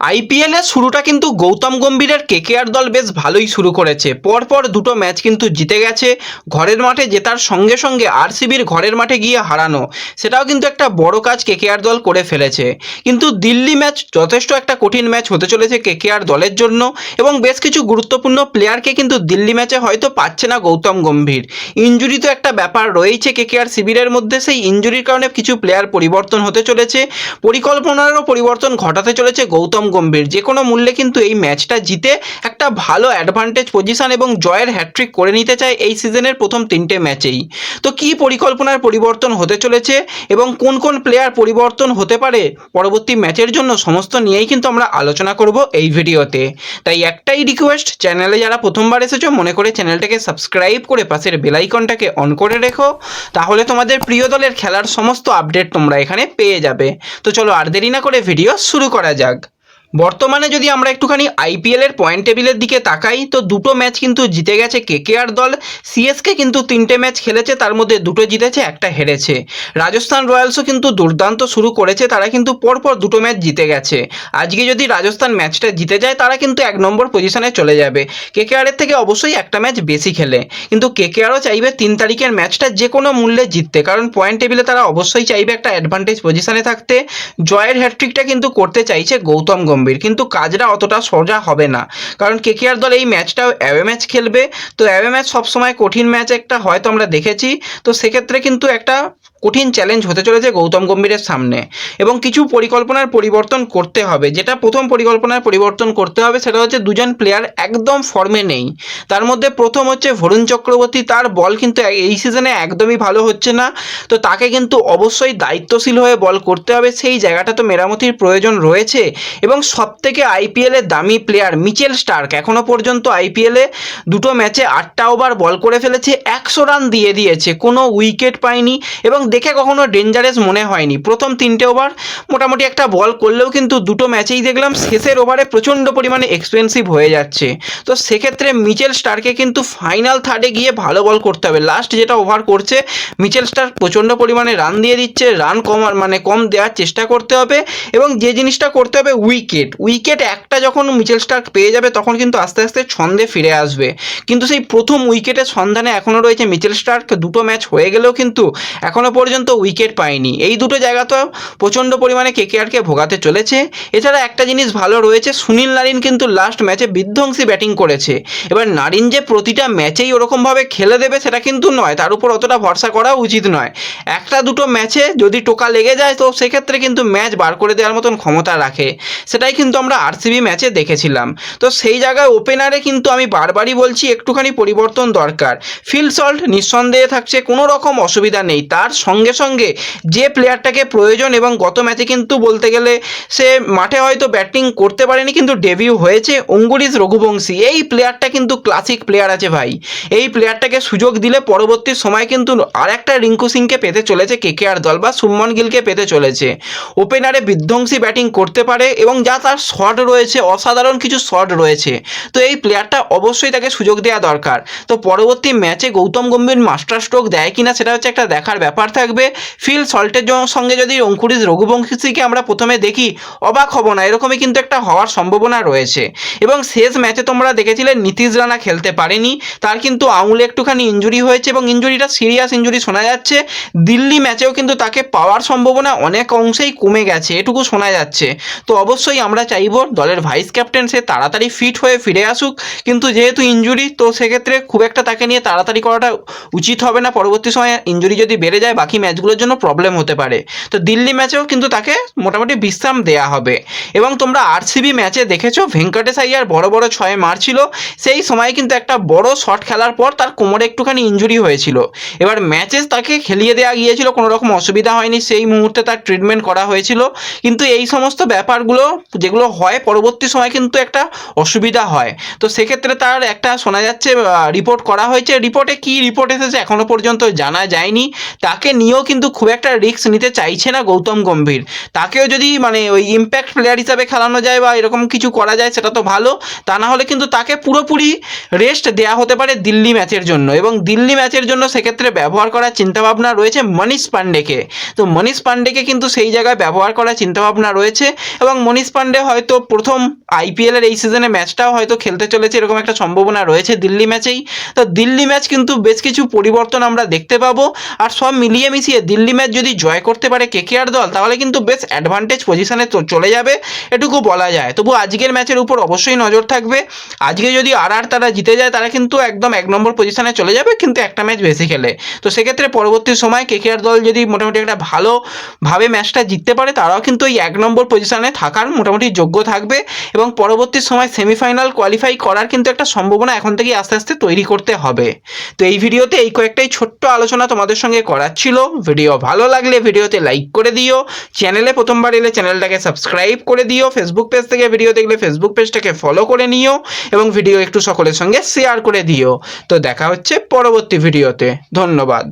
আইপিএলের শুরুটা কিন্তু গৌতম গম্ভীরের কেকেআর দল বেশ ভালোই শুরু করেছে। পরপর দুটো ম্যাচ কিন্তু জিতে গেছে। ঘরের মাঠে জেতার সঙ্গে সঙ্গে আরসিবির ঘরের মাঠে গিয়ে হারানো। সেটাও কিন্তু একটা বড় কাজ কেকেআর দল করে ফেলেছে। কিন্তু দিল্লি ম্যাচ যথেষ্ট একটা কঠিন ম্যাচ হতে চলেছে কেকেআর দলের জন্য এবং বেশ কিছু গুরুত্বপূর্ণ প্লেয়ারকে কিন্তু দিল্লি ম্যাচে হয়তো পাচ্ছে না গৌতম গম্ভীর। ইঞ্জুরি তো একটা ব্যাপার রয়েছে কেকেআর শিবিরের মধ্যে। সেই ইঞ্জুরির কারণে কিছু প্লেয়ার পরিবর্তন হতে চলেছে। পরিকল্পনারও পরিবর্তন ঘটাতে চলেছে গৌতম গম্ভীর। যে কোনো মূল্যে কিন্তু এই ম্যাচটা জিতে একটা ভালো অ্যাডভান্টেজ পজিশন এবং জয়ের হ্যাট্রিক করে নিতে চায় এই সিজনের প্রথম তিনটে ম্যাচেই। তো কী পরিকল্পনার পরিবর্তন হতে চলেছে এবং কোন কোন প্লেয়ার পরিবর্তন হতে পারে পরবর্তী ম্যাচের জন্য সমস্ত নিয়েই কিন্তু আমরা আলোচনা করব এই ভিডিওতে। তাই একটাই রিকোয়েস্ট চ্যানেলে যারা প্রথমবার এসেছ, মনে করে চ্যানেলটাকে সাবস্ক্রাইব করে পাশের বেলাইকনটাকে অন করে রেখো। তাহলে তোমাদের প্রিয় দলের খেলার সমস্ত আপডেট তোমরা এখানে পেয়ে যাবে। তো চলো আর দেরি না করে ভিডিও শুরু করা যাক। বর্তমানে যদি আমরা একটুখানি আইপিএল এর পয়েন্ট টেবিলের দিকে তাকাই, তো দুটো ম্যাচ কিন্তু জিতে গেছে কেকেআর দল। সিএসকে কিন্তু তিনটে ম্যাচ খেলেছে, তার মধ্যে দুটো জিতেছে, একটা হেরেছে। রাজস্থান রয়্যালসও কিন্তু দুর্দান্ত শুরু করেছে, তারা কিন্তু পরপর দুটো ম্যাচ জিতে গেছে। আজকে যদি রাজস্থান ম্যাচটা জিতে যায়, তারা কিন্তু এক নম্বর পজিশনে চলে যাবে। কেকেআরের থেকে অবশ্যই একটা ম্যাচ বেশি খেলে। কিন্তু কেকেআরও চাইবে তিন তারিখের ম্যাচটা যে কোনো মূল্যে জিততে, কারণ পয়েন্ট টেবিলে তারা অবশ্যই চাইবে একটা অ্যাডভান্টেজ পজিশনে থাকতে। জয়ের হ্যাট্রিকটা কিন্তু করতে চাইছে গৌতম গম্ভীর। কিন্তু কাজটা অতটা সোজা হবে না। কারণ কেকেআর দল এই ম্যাচটাও অ্যাওয়ে ম্যাচ খেলবে। তো অ্যাওয়ে ম্যাচ সবসময় কঠিন ম্যাচ একটা হয়তো আমরা দেখেছি। তো সেক্ষেত্রে কিন্তু একটা কঠিন চ্যালেঞ্জ হতে চলেছে গৌতম গম্ভীরের সামনে। এবং কিছু পরিকল্পনার পরিবর্তন করতে হবে। যেটা প্রথম পরিকল্পনার পরিবর্তন করতে হবে সেটা হচ্ছে দুজন প্লেয়ার একদম ফর্মে নেই। তার মধ্যে প্রথম হচ্ছে ভরুণ চক্রবর্তী তার বল কিন্তু এই সিজনে একদমই ভালো হচ্ছে না। তো তাকে কিন্তু অবশ্যই দায়িত্বশীল হয়ে বল করতে হবে। সেই জায়গাটা তো মেরামতির প্রয়োজন রয়েছে। এবং সব থেকে আইপিএলের দামি প্লেয়ার মিচেল স্টার্ক এখনও পর্যন্ত আইপিএলে দুটো ম্যাচে আটটা ওভার বল করে ফেলেছে। একশো রান দিয়ে দিয়েছে। কোনো উইকেট পায়নি। এবং দেখে কখনো ডেঞ্জারাস মনে হয়নি। প্রথম তিনটে ওভার মোটামুটি একটা বল করলেও কিন্তু দুটো ম্যাচেই দেখলাম। শেষের ওভারে প্রচণ্ড পরিমাণে এক্সপেন্সিভ হয়ে যাচ্ছে। তো সেক্ষেত্রে মিচেল স্টারকে কিন্তু ফাইনাল থার্ডে গিয়ে ভালো বল করতে হবে। লাস্ট যেটা ওভার করছে মিচেল স্টার প্রচণ্ড পরিমাণে রান দিয়ে দিচ্ছে। রান কম মানে কম দেওয়ার চেষ্টা করতে হবে এবং যে জিনিসটা করতে হবে উইকেট উইকেট একটা যখন মিচেল স্টার পেয়ে যাবে তখন কিন্তু আস্তে আস্তে ছন্দে ফিরে আসবে। কিন্তু সেই প্রথম উইকেটের সন্ধানে এখনও রয়েছে মিচেল স্টার্ক দুটো ম্যাচ হয়ে গেলেও কিন্তু এখনও পর্যন্ত উইকেট পায়নি। এই দুটো জায়গা তো প্রচণ্ড পরিমাণে কেকেআরকে ভোগাতে চলেছে। এছাড়া একটা জিনিস ভালো রয়েছে, সুনীল নারিন কিন্তু লাস্ট ম্যাচে বিধ্বংসী ব্যাটিং করেছে। এবার নারিন যে প্রতিটা ম্যাচেই ওরকমভাবে খেলে দেবে সেটা কিন্তু নয়, তার উপর অতটা ভরসা করা উচিত নয়। একটা দুটো ম্যাচে যদি টোকা লেগে যায়, তো সেক্ষেত্রে কিন্তু ম্যাচ বার করে দেওয়ার মতন ক্ষমতা রাখে। সেটাই কিন্তু আমরা আরসিবি ম্যাচে দেখেছিলাম। তো সেই জায়গায় ওপেনারে কিন্তু আমি বারবারই বলছি, একটুখানি পরিবর্তন দরকার। ফিল সল্ট নিঃসন্দেহে থাকছে, কোনো রকম অসুবিধা নেই। তার সঙ্গে সঙ্গে যে প্লেয়ারটাকে প্রয়োজন এবং গত ম্যাচে কিন্তু বলতে গেলে সে মাঠে হয়তো ব্যাটিং করতে পারেনি, কিন্তু ডেবিউ হয়েছে অঙ্গুরিজ রঘুবংশী। এই প্লেয়ারটা কিন্তু ক্লাসিক প্লেয়ার আছে ভাই। এই প্লেয়ারটাকে সুযোগ দিলে পরবর্তী সময় কিন্তু আর একটা রিঙ্কু সিংকে পেতে চলেছে কেকেআর দল বা সুমন গিলকে পেতে চলেছে। ওপেনারে বিধ্বংসী ব্যাটিং করতে পারে এবং যা তার শট রয়েছে, অসাধারণ কিছু শট রয়েছে। তো এই প্লেয়ারটা অবশ্যই তাকে সুযোগ দেওয়া দরকার। তো পরবর্তী ম্যাচে গৌতম গম্ভীর মাস্টার স্ট্রোক দেয় কিনা সেটা হচ্ছে একটা দেখার ব্যাপার। থাকবে। ফিল সল্টের সঙ্গে যদি অঙ্কুরিজ রঘুবংশীকে আমরা প্রথমে দেখি, অবাক হব না, এরকমই কিন্তু একটা হওয়ার সম্ভাবনা রয়েছে। এবং শেষ ম্যাচে তোমরা দেখেছিলে নীতিশ রানা খেলতে পারেনি, তার কিন্তু আঙুলে একটুখানি ইঞ্জুরি হয়েছে এবং ইঞ্জুরিটা সিরিয়াস ইঞ্জুরি শোনা যাচ্ছে। দিল্লি ম্যাচেও কিন্তু তাকে পাওয়ার সম্ভাবনা অনেক অংশেই কমে গেছে, এটুকু শোনা যাচ্ছে। তো অবশ্যই আমরা চাইব দলের ভাইস ক্যাপ্টেন সে তাড়াতাড়ি ফিট হয়ে ফিরে আসুক, কিন্তু যেহেতু ইঞ্জুরি, তো সেক্ষেত্রে খুব একটা তাকে নিয়ে তাড়াতাড়ি করাটা উচিত হবে না। পরবর্তী সময়ে ইঞ্জুরি যদি বেড়ে যায়, বাকি ম্যাচগুলোর জন্য প্রবলেম হতে পারে। তো দিল্লি ম্যাচেও কিন্তু তাকে মোটামুটি বিশ্রাম দেয়া হবে। এবং তোমরা আরসিবি ম্যাচে দেখেছ, ভেঙ্কটেশ আইয়ার বড় বড় ছয়ে মারছিল। সেই সময় কিন্তু একটা বড় শট খেলার পর তার কোমরে একটুখানি ইঞ্জুরি হয়েছিল। এবার ম্যাচে তাকে খেলিয়ে দেওয়া গিয়েছিল কোনো রকম অসুবিধা হয়নি। সেই মুহূর্তে তার ট্রিটমেন্ট করা হয়েছিল। কিন্তু এই সমস্ত ব্যাপারগুলো, যেগুলো হয়, পরবর্তী সময় কিন্তু একটা অসুবিধা হয়। তো সেক্ষেত্রে তার একটা শোনা যাচ্ছে রিপোর্ট করা হয়েছে। রিপোর্টে কি রিপোর্ট এসেছে এখনও পর্যন্ত জানা যায়নি। তাকে নিয়েও কিন্তু খুব একটা রিস্ক নিতে চাইছে না গৌতম গম্ভীর। তাকেও যদি মানে ওই ইম্প্যাক্ট প্লেয়ার হিসাবে খেলানো যায় বা এরকম কিছু করা যায়, সেটা তো ভালো। তা না হলে কিন্তু তাকে পুরোপুরি রেস্ট দেওয়া হতে পারে দিল্লি ম্যাচের জন্য। এবং দিল্লি ম্যাচের জন্য সেক্ষেত্রে ব্যবহার করার চিন্তাভাবনা রয়েছে মনীষ পান্ডেকে। তো মনীষ পান্ডেকে কিন্তু সেই জায়গায় ব্যবহার করার চিন্তাভাবনা রয়েছে। এবং মনীষ পান্ডে হয়তো প্রথম আইপিএলের এই সিজনে ম্যাচটাও হয়তো খেলতে চলেছে, এরকম একটা সম্ভাবনা রয়েছে দিল্লি ম্যাচেই তো দিল্লি ম্যাচ কিন্তু বেশ কিছু পরিবর্তন আমরা দেখতে পাবো। আর সব মিলিয়ে মিশিয়ে দিল্লি ম্যাচ যদি জয় করতে পারে কেকেআর দল, তাহলে কিন্তু বেশ অ্যাডভান্টেজ পজিশনে চলে যাবে, এটুকু বলা যায়। তবু আজকের ম্যাচের উপর অবশ্যই নজর থাকবে। আজকে যদি আর আর তারা জিতে যায়, তারা কিন্তু একদম এক নম্বর পজিশনে চলে যাবে, কিন্তু একটা ম্যাচ বেশি খেলে। তো সেক্ষেত্রে পরবর্তী সময় কেকেআর দল যদি মোটামুটি একটা ভালোভাবে ম্যাচটা জিততে পারে, তারাও কিন্তু এই এক নম্বর পজিশনে থাকার মোটামুটি যোগ্য থাকবে এবং পরবর্তী সময় সেমিফাইনাল কোয়ালিফাই করার কিন্তু একটা সম্ভাবনা এখন থেকেই আস্তে আস্তে তৈরি করতে হবে। তো এই ভিডিওতে এই কয়েকটাই ছোট্ট আলোচনা তোমাদের সঙ্গে করার ছিল। ভিডিও ভালো লাগলে ভিডিওতে লাইক করে দিও। চ্যানেলে প্রথমবার এলে চ্যানেলটাকে সাবস্ক্রাইব করে দিও। ফেসবুক পেজ থেকে ভিডিও দেখলে ফেসবুক পেজটাকে ফলো করে নিও এবং ভিডিও একটু সকলের সঙ্গে শেয়ার করে দিও। তো দেখা হচ্ছে পরবর্তী ভিডিওতে ধন্যবাদ।